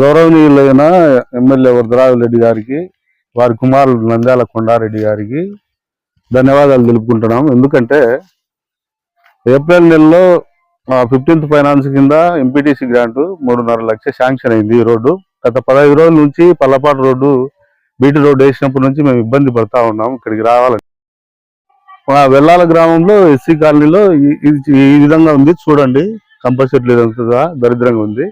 గౌరవనీయులైన ఎమ్మెల్యే వరదరాజు రెడ్డి గారికి వారి కుమారుడు నంద్యాల కొండారెడ్డి గారికి ధన్యవాదాలు తెలుపుకుంటున్నాం. ఎందుకంటే ఏప్రిల్ నెలలో ఫిఫ్టీన్త్ ఫైనాన్స్ కింద ఎంపీటీసీ గ్రాంట్ మూడున్నర లక్ష శాంక్షన్ అయింది ఈ రోడ్డు. గత పదహైదు రోజుల నుంచి పల్లపాటు రోడ్డు బీటీ రోడ్డు వేసినప్పటి నుంచి మేము ఇబ్బంది పడతా ఉన్నాం ఇక్కడికి రావాలని. మా వెల్లాల గ్రామంలో ఎస్సీ కాలనీలో ఈ- ఈ- విధంగా ఉంది. చూడండి కంపల్సరీ దరిద్రంగా ఉంది.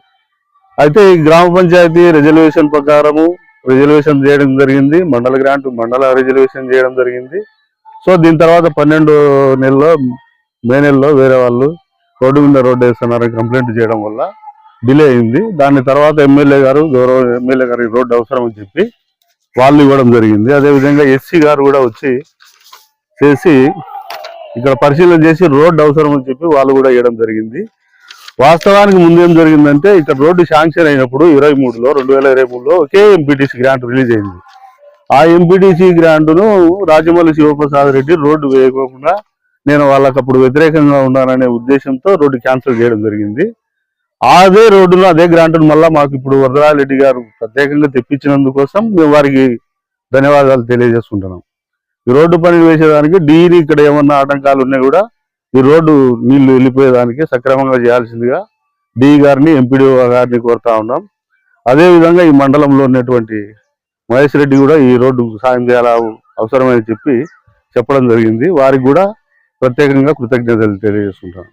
అయితే ఈ గ్రామ పంచాయతీ రిజర్వేషన్ ప్రకారము రిజర్వేషన్ చేయడం జరిగింది. మండల గ్రాంట్ మండల రిజర్వేషన్ చేయడం జరిగింది. సో దీని తర్వాత పన్నెండు నెలలో మే నెలలో వేరే వాళ్ళు రోడ్డు మీద రోడ్డు వేస్తున్నారని కంప్లైంట్ చేయడం వల్ల డిలే అయింది. దాని తర్వాత ఎమ్మెల్యే గారు గౌరవ ఎమ్మెల్యే గారికి రోడ్డు అవసరం అని చెప్పి వాళ్ళు ఇవ్వడం జరిగింది. అదేవిధంగా ఎస్సీ గారు కూడా వచ్చి చేసి ఇక్కడ పరిశీలన చేసి రోడ్డు అవసరం అని చెప్పి వాళ్ళు కూడా ఇవ్వడం జరిగింది. వాస్తవానికి ముందు ఏం జరిగిందంటే ఇక్కడ రోడ్డు శాంక్షన్ అయినప్పుడు ఇరవై మూడులో రెండు వేల ఇరవై మూడులో ఒకే ఎంపీటీసీ గ్రాంట్ రిలీజ్ అయింది. ఆ ఎంపీటీసీ గ్రాంట్ను రాజమౌళి శివప్రసాద్ రెడ్డి రోడ్డు వేయకోకుండా నేను వాళ్ళకి అప్పుడు వ్యతిరేకంగా ఉన్నాననే ఉద్దేశంతో రోడ్డు క్యాన్సిల్ చేయడం జరిగింది. అదే రోడ్డును అదే గ్రాంట్ను మళ్ళీ మాకు ఇప్పుడు వరదరాజరెడ్డి గారు ప్రత్యేకంగా తెప్పించినందుకోసం మేము వారికి ధన్యవాదాలు తెలియజేసుకుంటున్నాం. ఈ రోడ్డు పని వేసేదానికి డీని ఇక్కడ ఏమన్నా ఆటంకాలు ఉన్నా కూడా ఈ రోడ్డు నీళ్ళు వెళ్ళిపోయేదానికి సక్రమంగా చేయాల్సిందిగా డి గారిని ఎంపీడీఓ గారిని కోరుతా ఉన్నాం. అదే విధంగా ఈ మండలంలో ఉన్నటువంటి మహేష్ రెడ్డి కూడా ఈ రోడ్డు సాయం చేయాల అవసరమని చెప్పి చెప్పడం జరిగింది. వారికి కూడా ప్రత్యేకంగా కృతజ్ఞతలు తెలియజేసుకుంటాను